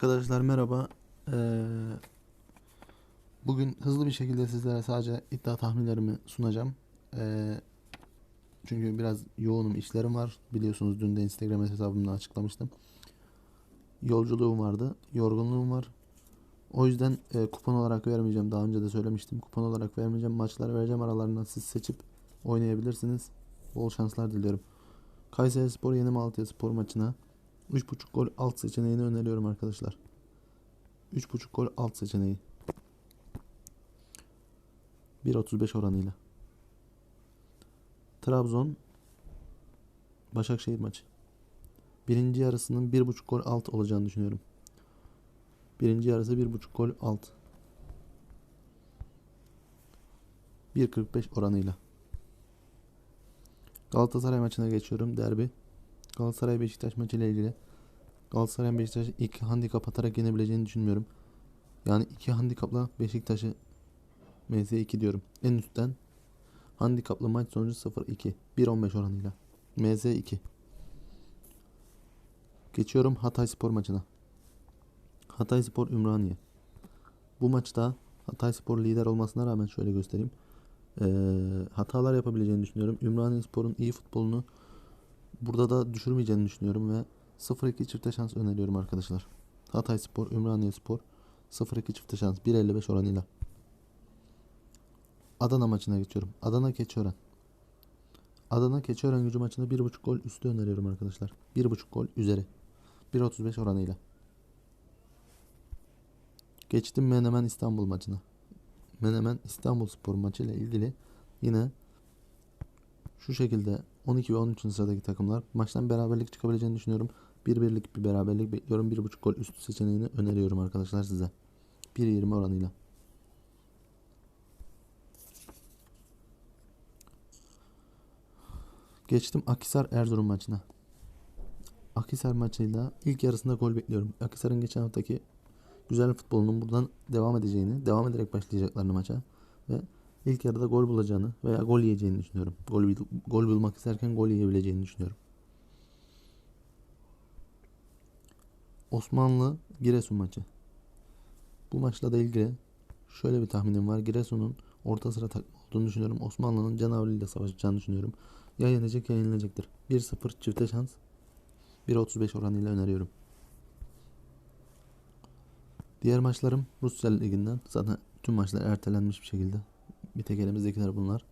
Arkadaşlar merhaba. Ee, bugün hızlı bir şekilde sizlere sadece iddia tahminlerimi sunacağım. Ee, çünkü biraz yoğunum, işlerim var. Biliyorsunuz dün de Instagram hesabımda açıklamıştım. Yolculuğum vardı, yorgunluğum var. O yüzden e, kupon olarak vermeyeceğim. Daha önce de söylemiştim. Kupon olarak vermeyeceğim. Maçları vereceğim. Aralarından siz seçip oynayabilirsiniz. Bol şanslar diliyorum. Kayseri Spor yeni Malatya Spor maçına 3.5 gol alt seçeneğini öneriyorum arkadaşlar. 3.5 gol alt seçeneği. 1.35 oranıyla. Trabzon Başakşehir maçı. Birinci yarısının 1.5 gol alt olacağını düşünüyorum. Birinci yarısı 1.5 gol alt. 1.45 oranıyla. Galatasaray maçına geçiyorum. Derbi. Galatasaray Beşiktaş maçı ile ilgili. Galatasaray Beşiktaş iki handikap atarak yenebileceğini düşünmüyorum. Yani iki handikapla Beşiktaş'ı MS2 diyorum. En üstten handikaplı maç sonucu 0-2. 1-15 oranıyla. MS2. Geçiyorum Hatay Spor maçına. Hatay Spor Ümraniye. Bu maçta Hatay Spor lider olmasına rağmen şöyle göstereyim. Ee, hatalar yapabileceğini düşünüyorum. Ümraniye Spor'un iyi futbolunu burada da düşürmeyeceğini düşünüyorum ve 0-2 çifte şans öneriyorum arkadaşlar. Hatay Spor, Ümraniye Spor 0-2 çifte şans 1.55 oranıyla. Adana maçına geçiyorum. Adana Keçiören. Adana Keçiören gücü maçında 1.5 gol üstü öneriyorum arkadaşlar. 1.5 gol üzeri. 1.35 oranıyla. Geçtim Menemen İstanbul maçına. Menemen İstanbul Spor maçı ile ilgili yine şu şekilde 12 ve 13. sıradaki takımlar maçtan beraberlik çıkabileceğini düşünüyorum. Bir birlik bir beraberlik bekliyorum. 1.5 gol üstü seçeneğini öneriyorum arkadaşlar size. 1.20 oranıyla. Geçtim Akisar Erzurum maçına. Akisar maçıyla ilk yarısında gol bekliyorum. Akisar'ın geçen haftaki güzel futbolunun buradan devam edeceğini, devam ederek başlayacaklarını maça ve ilk yarıda gol bulacağını veya gol yiyeceğini düşünüyorum. Gol, gol bulmak isterken gol yiyebileceğini düşünüyorum. Osmanlı Giresun maçı. Bu maçla da ilgili şöyle bir tahminim var. Giresun'un orta sıra takımı olduğunu düşünüyorum. Osmanlı'nın Canavli ile savaşacağını düşünüyorum. Ya yenecek ya yenilecektir. 1-0 çifte şans. 1.35 oranıyla öneriyorum. Diğer maçlarım Rusya Ligi'nden. Zaten tüm maçlar ertelenmiş bir şekilde. Bir tek elimizdekiler bunlar.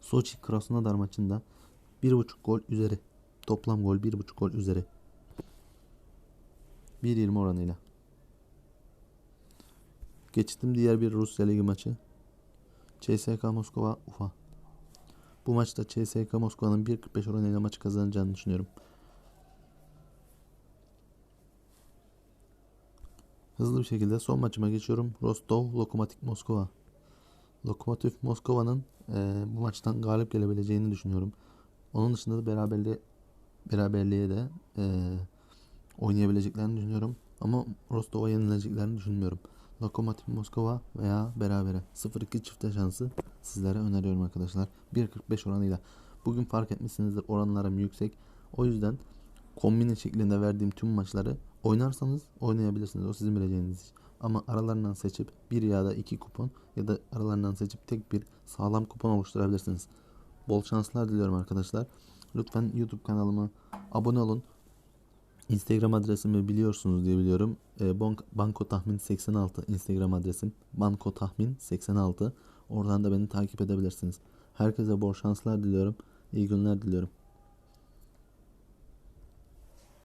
Soçi Krasnodar maçında 1.5 gol üzeri. Toplam gol 1.5 gol üzeri. 1.20 oranıyla. Geçtim diğer bir Rusya Ligi maçı. CSK Moskova Ufa. Bu maçta CSK Moskova'nın 1.45 oranıyla maçı kazanacağını düşünüyorum. Hızlı bir şekilde son maçıma geçiyorum. Rostov Lokomotiv Moskova. Lokomotiv Moskova'nın e, bu maçtan galip gelebileceğini düşünüyorum. Onun dışında da beraberliğe, beraberliğe de e, oynayabileceklerini düşünüyorum. Ama Rostov'a yenileceklerini düşünmüyorum. Lokomotiv Moskova veya berabere 0-2 çifte şansı sizlere öneriyorum arkadaşlar. 1.45 oranıyla. Bugün fark etmişsinizdir oranlarım yüksek. O yüzden kombine şeklinde verdiğim tüm maçları oynarsanız oynayabilirsiniz. O sizin bileceğiniz iş. Ama aralarından seçip bir ya da iki kupon ya da aralarından seçip tek bir sağlam kupon oluşturabilirsiniz. Bol şanslar diliyorum arkadaşlar. Lütfen YouTube kanalıma abone olun. Instagram adresimi biliyorsunuz diye biliyorum. E, Banko Tahmin 86 Instagram adresim. Banko Tahmin 86. Oradan da beni takip edebilirsiniz. Herkese bol şanslar diliyorum. İyi günler diliyorum.